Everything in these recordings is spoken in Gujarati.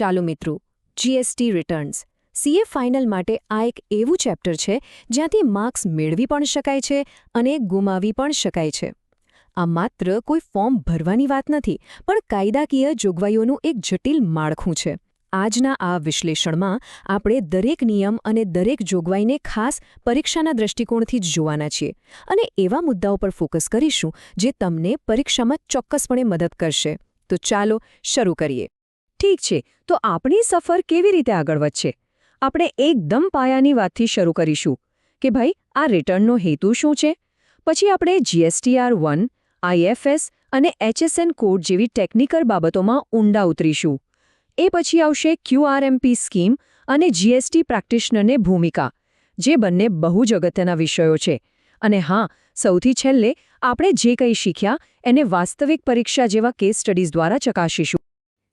ચાલો મિત્રો. જીએસટી રિટર્ન્સ સીએ ફાઇનલ માટે આ એક એવું ચેપ્ટર છે, જ્યાંથી માર્ક્સ મેળવી પણ શકાય છે અને ગુમાવી પણ શકાય છે. આ માત્ર કોઈ ફોર્મ ભરવાની વાત નથી, પણ કાયદાકીય જોગવાઈઓનું એક જટિલ માળખું છે. આજના આ વિશ્લેષણમાં આપણે દરેક નિયમ અને દરેક જોગવાઈને ખાસ પરીક્ષાના દૃષ્ટિકોણથી જ જોવાના છીએ અને એવા મુદ્દાઓ પર ફોકસ કરીશું જે તમને પરીક્ષામાં ચોક્કસપણે મદદ કરશે. તો ચાલો શરૂ કરીએ. ઠીક છે, તો આપણી સફર કેવી રીતે આગળ વધશે? આપણે એકદમ પાયાની વાતથી શરૂ કરીશું કે ભાઈ, આ રિટર્નનો હેતુ શું છે? પછી આપણે જીએસટીઆર વન આઈએફએસ અને એચએસએન કોડ જેવી ટેકનિકલ બાબતોમાં ઊંડા ઉતરીશું. એ પછી આવશે ક્યુઆરએમપી સ્કીમ અને જીએસટી પ્રેક્ટિશનરને ભૂમિકા, જે બંને બહુ જ અગત્યના વિષયો છે. અને હા, સૌથી છેલ્લે આપણે જે કંઈ શીખ્યા એને વાસ્તવિક પરીક્ષા જેવા કેસ સ્ટડીઝ દ્વારા ચકાસીશું.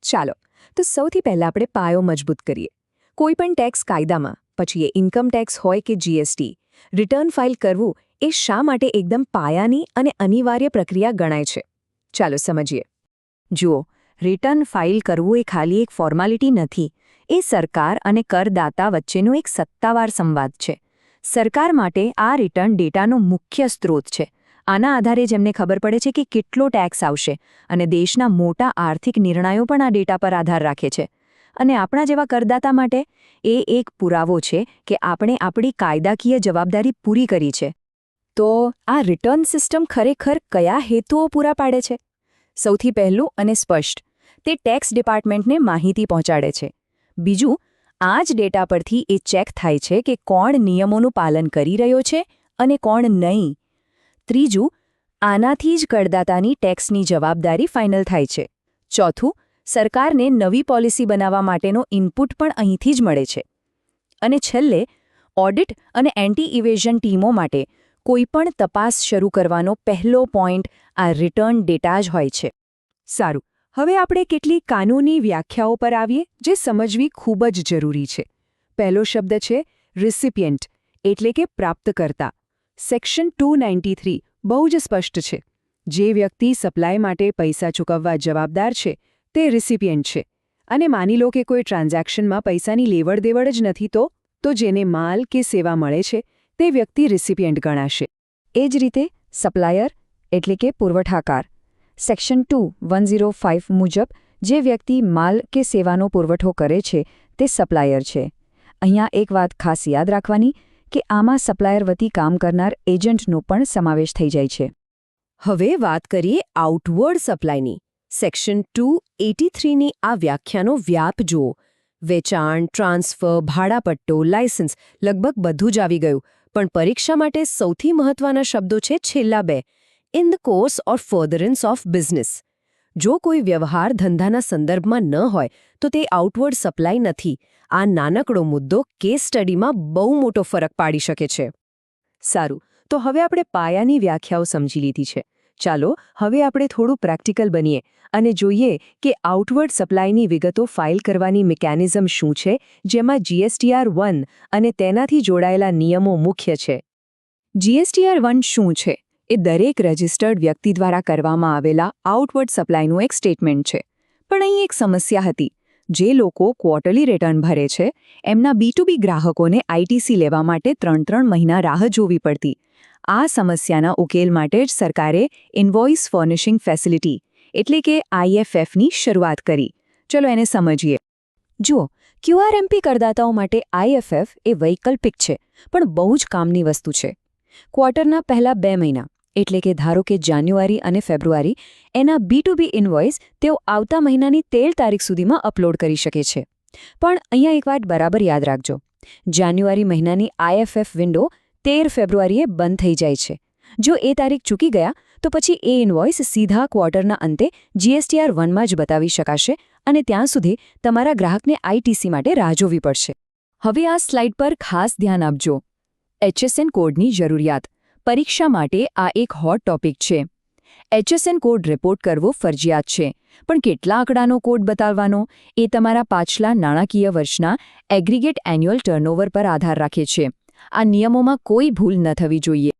ચાલો તો સૌથી પહેલાં આપણે પાયો મજબૂત કરીએ. કોઈપણ ટેક્સ કાયદામાં, પછી એ ઇન્કમ ટેક્સ હોય કે જીએસટી રિટર્ન ફાઇલ કરવું એ શા માટે એકદમ પાયાની અને અનિવાર્ય પ્રક્રિયા ગણાય છે? ચાલો સમજીએ. જુઓ, રિટર્ન ફાઇલ કરવું એ ખાલી એક ફોર્માલિટી નથી, એ સરકાર અને કરદાતા વચ્ચેનો એક સત્તાવાર સંવાદ છે. સરકાર માટે આ રિટર્ન ડેટાનો મુખ્ય સ્ત્રોત છે. આના આધારે જેમને ખબર પડે છે કે કેટલો ટેક્સ આવશે અને દેશના મોટા આર્થિક નિર્ણયો પણ આ ડેટા પર આધાર રાખે છે. અને આપણા જેવા કરદાતા માટે એ એક પુરાવો છે કે આપણે આપણી કાયદાકીય જવાબદારી પૂરી કરી છે. તો આ રિટર્ન સિસ્ટમ ખરેખર કયા હેતુઓ પૂરા પાડે છે? સૌથી પહેલું અને સ્પષ્ટ, તે ટેક્સ ડિપાર્ટમેન્ટને માહિતી પહોંચાડે છે. બીજું, આ જ ડેટા પરથી એ ચેક થાય છે કે કોણ નિયમોનું પાલન કરી રહ્યો છે અને કોણ નહીં. ત્રીજું, આનાથી જ કરદાતાની ટેક્સની જવાબદારી ફાઇનલ થાય છે. ચોથું, સરકારને નવી પોલિસી બનાવવા માટેનો ઇનપુટ પણ અહીંથી જ મળે છે. અને છેલ્લે, ઓડિટ અને એન્ટી ઇવેઝન ટીમો માટે કોઈપણ તપાસ શરૂ કરવાનો પહેલો પોઈન્ટ આ રિટર્ન ડેટા જ હોય છે. સારું, હવે આપણે કેટલીક કાનૂની વ્યાખ્યાઓ પર આવીએ જે સમજવી ખૂબ જ જરૂરી છે. પહેલો શબ્દ છે રિસિપિયન્ટ એટલે કે પ્રાપ્તકર્તા. સેક્શન ટુ થ્રી બહુ જ સ્પષ્ટ છે. જે વ્યક્તિ સપ્લાય માટે પૈસા ચૂકવવા જવાબદાર છે, તે રિસિપિયન્ટ છે. અને માની લો કે કોઈ ટ્રાન્ઝેક્શનમાં પૈસાની લેવડ દેવડ જ નથી, તો તો જેને માલ કે સેવા મળે છે, તે વ્યક્તિ રિસિપિયન્ટ ગણાશે. એ જ રીતે સપ્લાયર એટલે કે પુરવઠાકાર. Section two one zero five મુજબ, જે વ્યક્તિ માલ કે સેવાનો પુરવઠો કરે છે, તે સપ્લાયર છે. અહીંયા એક વાત ખાસ યાદ રાખવાની કે આમાં સપ્લાયર વતી કામ કરનાર એજન્ટનો પણ સમાવેશ થઈ જાય છે. હવે વાત કરીએ આઉટવર્ડ સપ્લાયની સેક્શન ટુ એટી થ્રીની આ વ્યાખ્યાનો વ્યાપ જુઓ. વેચાણ ટ્રાન્સફર ભાડાપટ્ટો લાયસન્સ લગભગ બધું જ આવી ગયું, પણ પરીક્ષા માટે સૌથી મહત્વના શબ્દો છે છેલ્લા બે. In the course or furtherance of business જો કોઈ વ્યવહાર ધંધાના સંદર્ભમાં ન હોય, તો તે આઉટવર્ડ સપ્લાય નથી. આ નાનકડો મુદ્દો કેસ સ્ટડીમાં બહુ મોટો ફરક પાડી શકે છે. સારું, તો હવે આપણે પાયાની વ્યાખ્યાઓ સમજી લીધી છે. ચાલો, હવે આપણે થોડું પ્રેક્ટિકલ બનીએ અને જોઈએ કે આઉટવર્ડ સપ્લાયની વિગતો ફાઇલ કરવાની મિકેનિઝમ શું છે, જેમાં જીએસટીઆર વન અને તેનાથી જોડાયેલા નિયમો મુખ્ય છે. જીએસટીઆર વન શું છે? એ દરેક રજિસ્ટર્ડ વ્યક્તિ દ્વારા કરવામાં આવેલા આઉટવર્ડ સપ્લાયનું એક સ્ટેટમેન્ટ છે. પણ અહીં એક સમસ્યા હતી. જે લોકો ક્વોર્ટરલી રિટર્ન ભરે છે, એમના બી ગ્રાહકોને આઈટીસી લેવા માટે ત્રણ ત્રણ મહિના રાહ જોવી પડતી. આ સમસ્યાના ઉકેલ માટે જ સરકારે ઇન્વોઇસ ફર્નિશિંગ ફેસિલિટી એટલે કે આઈએફએફની શરૂઆત કરી. ચલો એને સમજીએ. જુઓ ક્યુઆરએમપી કરદાતાઓ માટે આઈએફએફ એ વૈકલ્પિક છે, પણ બહુ જ કામની વસ્તુ છે. ક્વાર્ટરના પહેલા બે મહિના. એટલે કે ધારો કે જાન્યુઆરી અને ફેબ્રુઆરી, એના બી ટુ બી ઇન્વોઇસ તેઓ આવતા મહિનાની તેર તારીખ સુધીમાં અપલોડ કરી શકે છે. પણ અહીંયા એક વાત બરાબર યાદ રાખજો. જાન્યુઆરી મહિનાની આઈએફએફ વિન્ડો તેર ફેબ્રુઆરીએ બંધ થઈ જાય છે. જો એ તારીખ ચૂકી ગયા, તો પછી એ ઇન્વોઇસ સીધા ક્વાર્ટરના અંતે જીએસટીઆર વનમાં જ બતાવી શકાશે અને ત્યાં સુધી તમારા ગ્રાહકને આઈટીસી માટે રાહ જોવી પડશે. હવે આ સ્લાઇડ પર ખાસ ધ્યાન આપજો. એચએસએન કોડની જરૂરિયાત. પરીક્ષા માટે આ એક હોટ ટોપિક છે. એચએસએન કોડ રિપોર્ટ કરવો ફરજિયાત છે. પણ કેટલા આંકડાનો કોડ બતાવવાનો? એ તમારા પાછલા નાણાકીય વર્ષના એગ્રીગેટ એન્યુઅલ ટર્નઓવર પર આધાર રાખે છે. આ નિયમોમાં કોઈ ભૂલ ન થવી જોઈએ.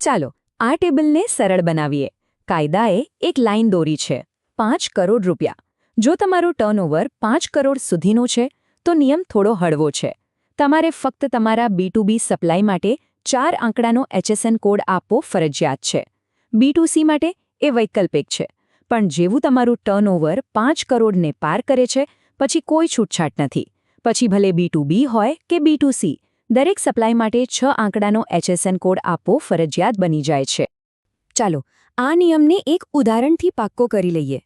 ચાલો, આ ટેબલને સરળ બનાવીએ. કાયદાએ એક લાઇન દોરી છે. પાંચ કરોડ રૂપિયા. જો તમારો ટર્નઓવર પાંચ કરોડ સુધીનો છે, તો નિયમ થોડો હળવો છે. તમારે ફક્ત તમારા બી સપ્લાય માટે ચાર આંકડાનો એચએસએન કોડ આપવો ફરજિયાત છે. બી માટે એ વૈકલ્પિક છે. પણ જેવું તમારું ટર્નઓવર પાંચ કરોડને પાર કરે છે, પછી કોઈ છૂટછાટ નથી. પછી ભલે બી હોય કે બી દરેક સપ્લાય માટે છ આંકડાનો એચએસએન કોડ આપવો ફરજિયાત બની જાય છે. ચાલો, આ નિયમને એક ઉદાહરણથી પાક્કો કરી લઈએ.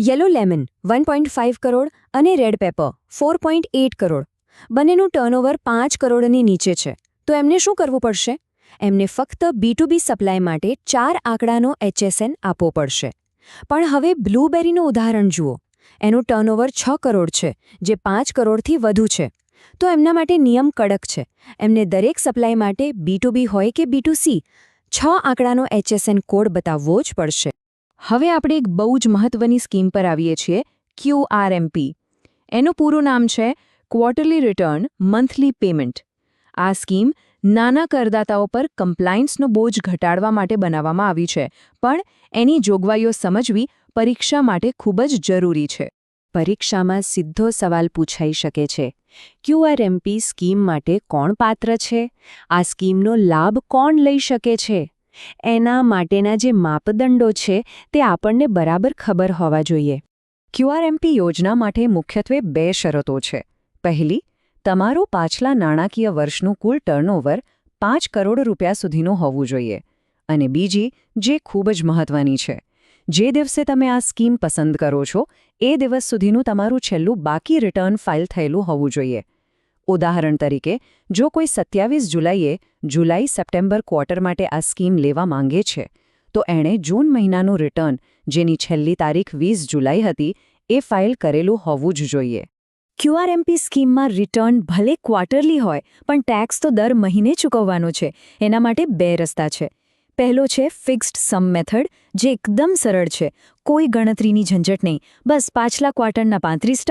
Yellow lemon one point five crore અને red pepper four point eight crore. બંનેનું ટર્નઓવર પાંચ કરોડની નીચે છે. તો એમને શું કરવું પડશે? એમને ફક્ત બી ટુ બી સપ્લાય માટે ચાર આંકડાનો એચએસએન આપવો પડશે. પણ હવે બ્લૂબેરીનું ઉદાહરણ જુઓ. એનું ટર્નઓવર છ કરોડ છે, જે પાંચ કરોડથી વધુ છે. તો એમના માટે નિયમ કડક છે. એમને દરેક સપ્લાય માટે બી ટુ બી હોય કે બી ટુ સી, છ આંકડાનો એચએસએન કોડ બતાવવો જ પડશે. હવે આપણે એક બહુ જ મહત્વની સ્કીમ પર આવીએ છીએ ક્યુઆરએમપી એનું પૂરું નામ છે, ક્વાર્ટરલી રિટર્ન મંથલી પેમેન્ટ. આ સ્કીમ નાના કરદાતાઓ પર કમ્પ્લાયન્સનો બોજ ઘટાડવા માટે બનાવવામાં આવી છે પણ એની જોગવાઈઓ સમજવી પરીક્ષા માટે ખૂબ જ જરૂરી છે. પરીક્ષામાં સીધો સવાલ પૂછાઈ શકે છે ક્યુઆરએમપી સ્કીમ માટે કોણ પાત્ર છે? આ સ્કીમનો લાભ કોણ લઈ શકે છે? એના માટેના જે માપદંડો છે તે આપણને બરાબર ખબર હોવા જોઈએ. ક્યુઆરએમપી યોજના માટે મુખ્યત્વે બે શરતો છે. પહેલી તમારું પાછલા નાણાકીય વર્ષનું કુલ ટર્નઓવર પાંચ કરોડ રૂપિયા સુધીનું હોવું જોઈએ. અને બીજી, જે ખૂબ જ મહત્વની છે, જે દિવસે તમે આ સ્કીમ પસંદ કરો છો, એ દિવસ સુધીનું તમારું છેલ્લું બાકી રિટર્ન ફાઇલ થયેલું હોવું જોઈએ. ઉદાહરણ તરીકે, જો કોઈ સત્યાવીસ જુલાઈએ જુલાઈ સપ્ટેમ્બર ક્વાર્ટર માટે આ સ્કીમ લેવા માંગે છે, તો એણે જૂન મહિનાનું રિટર્ન જેની છેલ્લી તારીખ વીસ જુલાઈ હતી, એ ફાઇલ કરેલું હોવું જ જોઈએ. ક્યુઆરએમપી સ્કીમમાં રિટર્ન ભલે ક્વાર્ટરલી હોય, પણ ટેક્સ તો દર મહિને ચૂકવવાનો છે. એના માટે બે રસ્તા છે. પહેલો છે ફિક્સ્ડ સમ મેથડ, જે એકદમ સરળ છે. કોઈ ગણતરીની ઝંઝટ નહીં. બસ પાછલા ક્વાર્ટરના પાંત્રીસ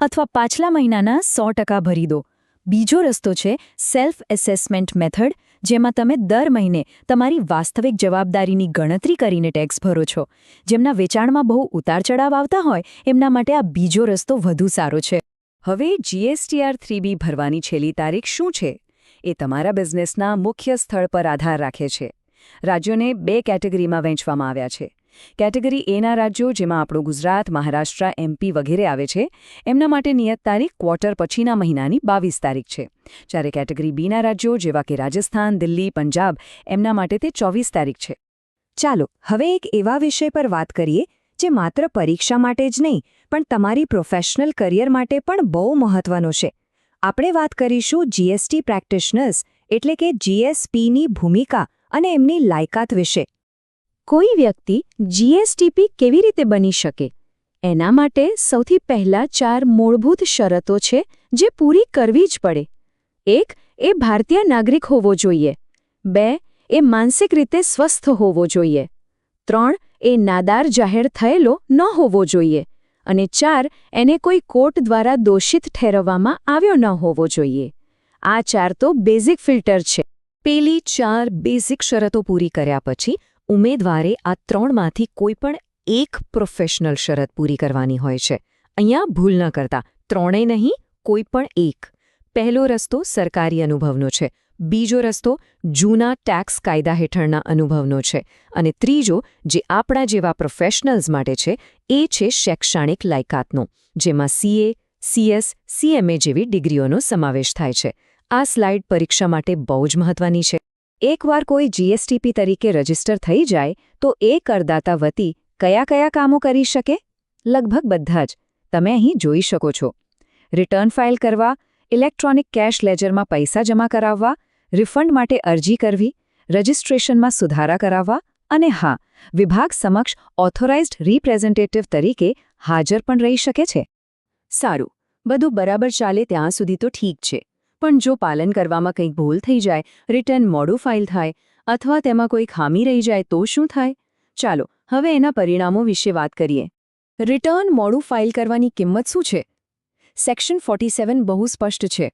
અથવા પાછલા મહિનાના સો ભરી દો. બીજો રસ્તો છે સેલ્ફ એસેસમેન્ટ મેથડ, જેમાં તમે દર મહિને તમારી વાસ્તવિક જવાબદારીની ગણતરી કરીને ટેક્સ ભરો છો. જેમના વેચાણમાં બહુ ઉતાર ચડાવ આવતા હોય, એમના માટે આ બીજો રસ્તો વધુ સારો છે. હવે જીએસટીઆર થ્રી બી ભરવાની છેલ્લી તારીખ શું છે? એ તમારા બિઝનેસના મુખ્ય સ્થળ પર આધાર રાખે છે. રાજ્યોને બે કેટેગરીમાં વહેંચવામાં આવ્યા છે. કેટેગરી એના રાજ્યો, જેમાં આપણું ગુજરાત, મહારાષ્ટ્ર એમપી વગેરે આવે છે, એમના માટે નિયત તારીખ ક્વાર્ટર પછીના મહિનાની બાવીસ તારીખ છે. જ્યારે કેટેગરી બીના રાજ્યો, જેવા કે રાજસ્થાન, દિલ્હી, પંજાબ, એમના માટે તે ચોવીસ તારીખ છે. ચાલો, હવે એક એવા વિષય પર વાત કરીએ, જે માત્ર પરીક્ષા માટે જ નહીં પણ તમારી પ્રોફેશનલ કરિયર માટે પણ બહુ મહત્વનો છે. આપણે વાત કરીશું જીએસટી પ્રેક્ટિશનર્સ એટલે કે જીએસપીની ભૂમિકા અને એમની લાયકાત વિશે. કોઈ વ્યક્તિ જીએસટીપી કેવી રીતે બની શકે? એના માટે સૌથી પહેલા ચાર મૂળભૂત શરતો છે જે પૂરી કરવી જ પડે. એક, એ ભારતીય નાગરિક હોવો જોઈએ. બે, એ માનસિક રીતે સ્વસ્થ હોવો જોઈએ. ત્રણ, એ નાદાર જાહેર થયેલો ન હોવો જોઈએ. અને ચાર એને કોઈ કોર્ટ દ્વારા દોષિત ઠેરવવામાં આવ્યો ન હોવો જોઈએ. આ ચાર તો બેઝિક ફિલ્ટર છે. પેલી ચાર બેઝિક શરતો પૂરી કર્યા પછી ઉમેદવારે આ ત્રણમાંથી કોઈ પણ એક પ્રોફેશનલ શરત પૂરી કરવાની હોય છે. અહીંયા ભૂલ ન કરતા, ત્રણેય નહીં, કોઈ પણ એક. પહેલો રસ્તો સરકારી અનુભવનો છે. બીજો રસ્તો જૂના ટેક્સ કાયદા હેઠળના અનુભવનો છે અને ત્રીજો જે આપણા જેવા પ્રોફેશનલ્સ માટે છે, એ છે શૈક્ષણિક લાયકાતનો, જેમાં સીએ સીએસ સીએમએ જેવી ડિગ્રીઓનો સમાવેશ થાય છે. આ સ્લાઇડ પરીક્ષા માટે બહુ જ મહત્વની છે. એકવાર કોઈ જીએસટીપી તરીકે રજિસ્ટર થઈ જાય, તો એ કરદાતા વતી કયા કયા કામો કરી શકે? લગભગ બધા જ. તમે અહીં જોઈ શકો છો. રિટર્ન ફાઇલ કરવા ઇલેક્ટ્રોનિક કેશ લેજરમાં પૈસા જમા કરાવવા રિફંડ માટે અરજી કરવી, રજિસ્ટ્રેશનમાં સુધારા કરાવવા અને હા, વિભાગ સમક્ષ ઓથોરાઇઝ્ડ રિપ્રેઝેન્ટેટિવ તરીકે હાજર પણ રહી શકે છે. સારું, બધું બરાબર ચાલે ત્યાં સુધી તો ઠીક છે. પણ જો પાલન કરવામાં કંઈક ભૂલ થઈ જાય, રિટર્ન મોડું ફાઇલ થાય, અથવા તેમાં કોઈ ખામી રહી જાય તો શું થાય? ચાલો, હવે એના પરિણામો વિશે વાત કરીએ. રિટર્ન મોડું ફાઇલ કરવાની કિંમત શું છે? સેક્શન ફોર્ટી બહુ સ્પષ્ટ છે.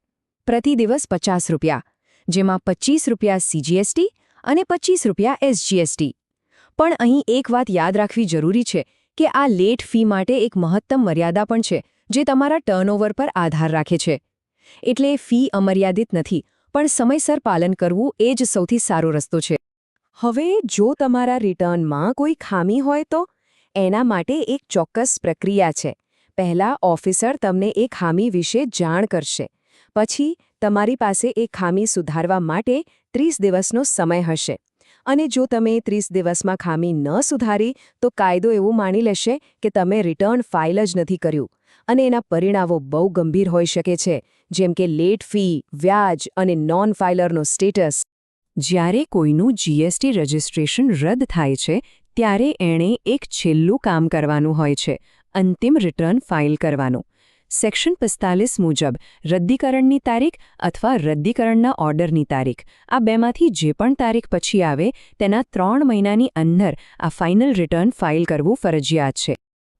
પ્રતિ દિવસ પચાસ રૂપિયા. જેમાં પચીસ રૂપિયા સીજીએસટી અને પચીસ રૂપિયા એસજીએસટી પણ અહીં એક વાત યાદ રાખવી જરૂરી છે કે આ લેટ ફી માટે એક મહત્તમ મર્યાદા પણ છે, જે તમારા ટર્નઓવર પર આધાર રાખે છે. એટલે ફી અમર્યાદિત નથી, પણ સમયસર પાલન કરવું એ જ સૌથી સારો રસ્તો છે. હવે જો તમારા રિટર્નમાં કોઈ ખામી હોય તો એના માટે એક ચોક્કસ પ્રક્રિયા છે. પહેલાં ઓફિસર તમને એ ખામી વિશે જાણ કરશે. પછી તમારી પાસે એ ખામી સુધારવા માટે ત્રીસ દિવસનો સમય હશે. અને જો તમે ત્રીસ દિવસમાં ખામી ન સુધારી, તો કાયદો એવું માની લેશે કે તમે રિટર્ન ફાઇલ જ નથી કર્યું. અને એના પરિણામો બહુ ગંભીર હોઈ શકે છે, જેમ કે લેટ ફી, વ્યાજ અને નોન ફાઇલરનો સ્ટેટસ જ્યારે કોઈનું જીએસટી રજિસ્ટ્રેશન રદ થાય છે, ત્યારે એણે એક છેલ્લું કામ કરવાનું હોય છે, અંતિમ રિટર્ન ફાઇલ કરવાનું. સેક્શન પિસ્તાલીસ મુજબ રદ્દીકરણની તારીખ અથવા રદ્દીકરણના ઓર્ડરની તારીખ. આ બેમાંથી જે પણ તારીખ પછી આવે, તેના ત્રણ મહિનાની અંદર આ ફાઇનલ રિટર્ન ફાઇલ કરવું ફરજિયાત છે.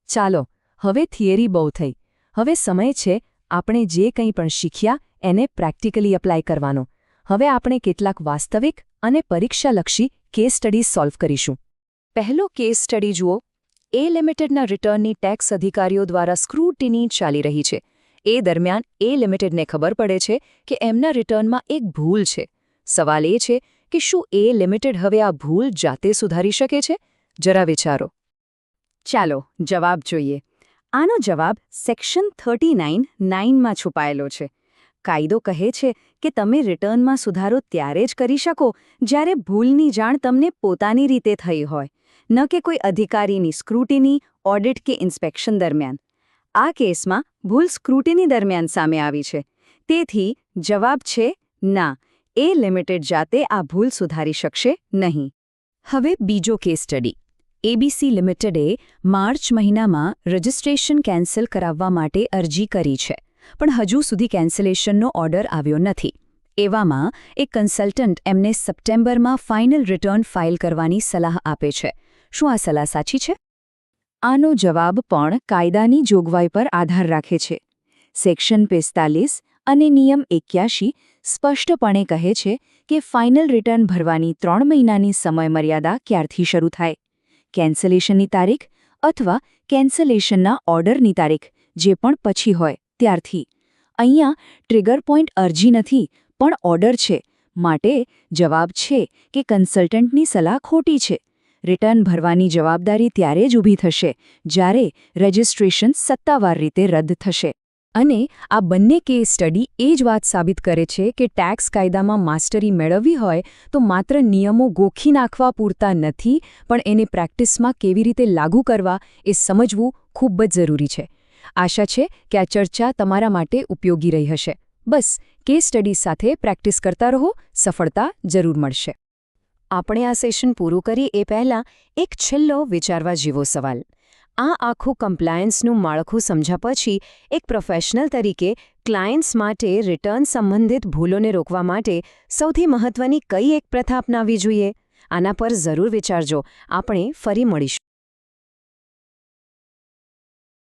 ચાલો, હવે થિયરી બહુ થઈ. હવે સમય છે, આપણે જે કંઈ પણ શીખ્યા, એને પ્રેક્ટિકલી એપ્લાય કરવાનો. હવે આપણે કેટલાક વાસ્તવિક અને પરીક્ષાલક્ષી કેસ સ્ટડીઝ સોલ્વ કરીશું. પહેલો કેસ સ્ટડી જુઓ. એ લિમિટેડના રિટર્નની ટેક્સ અધિકારીઓ દ્વારા સ્ક્રૂટિની ચાલી રહી છે. એ દરમિયાન એ લિમિટેડને ખબર પડે છે કે એમના રિટર્નમાં એક ભૂલ છે. સવાલ એ છે કે શું એ લિમિટેડ હવે આ ભૂલ જાતે સુધારી શકે છે? જરા વિચારો. ચાલો, જવાબ જોઈએ. આનો જવાબ સેક્શન થર્ટી નાઇન, નાઇનમાં છુપાયેલો છે. કાયદો કહે છે કે તમે રિટર્નમાં સુધારો ત્યારે જ કરી શકો જ્યારે ભૂલની જાણ તમને પોતાની રીતે થઈ હોય. ન કે કોઈ અધિકારીની સ્ક્રૂટિની ઓડિટ કે ઇન્સ્પેક્શન દરમિયાન. આ કેસમાં ભૂલ સ્ક્રુટિની દરમિયાન સામે આવી છે. તેથી જવાબ છે, ના, એ લિમિટેડ જાતે આ ભૂલ સુધારી શકશે નહીં. હવે બીજો કેસ સ્ટડી. એબીસી લિમિટેડે માર્ચ મહિનામાં રજિસ્ટ્રેશન કેન્સલ કરાવવા માટે અરજી કરી છે, પણ હજુ સુધી કેન્સલેશનનો ઓર્ડર આવ્યો નથી. એવામાં એક કન્સલ્ટન્ટ એમને સપ્ટેમ્બરમાં ફાઇનલ રિટર્ન ફાઇલ કરવાની સલાહ આપે છે. શું આ સલાહ સાચી છે? આનો જવાબ પણ કાયદાની જોગવાઈ પર આધાર રાખે છે. સેક્શન પિસ્તાલીસ અને નિયમ એક્યાશી સ્પષ્ટપણે કહે છે કે ફાઇનલ રિટર્ન ભરવાની ત્રણ મહિનાની સમયમર્યાદા ક્યારથી શરૂ થાય? કેન્સલેશનની તારીખ અથવા કેન્સલેશનના ઓર્ડરની તારીખ, જે પણ પછી હોય, ત્યારથી. અહીંયા ટ્રિગર પોઈન્ટ અરજી નથી, પણ ઓર્ડર છે. માટે જવાબ છે કે કન્સલ્ટન્ટની સલાહ ખોટી છે. રિટર્ન ભરવાની જવાબદારી ત્યારે જ ઊભી થશે, જ્યારે રજિસ્ટ્રેશન સત્તાવાર રીતે રદ થશે. અને આ બંને કેસ સ્ટડી એ જ વાત સાબિત કરે છે કે ટેક્સ કાયદામાં માસ્ટરી મેળવવી હોય તો માત્ર નિયમો ગોખી નાખવા પૂરતા નથી, પણ એને પ્રેક્ટિસમાં કેવી રીતે લાગુ કરવા એ સમજવું ખૂબ જ જરૂરી છે. આશા છે કે આ ચર્ચા તમારા માટે ઉપયોગી રહી હશે. બસ, કેસ સ્ટડી સાથે પ્રેક્ટિસ કરતા રહો, સફળતા જરૂર મળશે. આપણે આ સેશન પૂરું કરી એ પહેલાં એક છેલ્લો વિચારવા જેવો સવાલ. આ આખું કમ્પ્લાયન્સનું માળખું સમજ્યા પછી એક પ્રોફેશનલ તરીકે ક્લાયન્ટ્સ માટે રિટર્ન સંબંધિત ભૂલોને રોકવા માટે સૌથી મહત્વની કઈ એક પ્રથા અપનાવવી જોઈએ? આના પર જરૂર વિચારજો. આપણે ફરી મળીશું.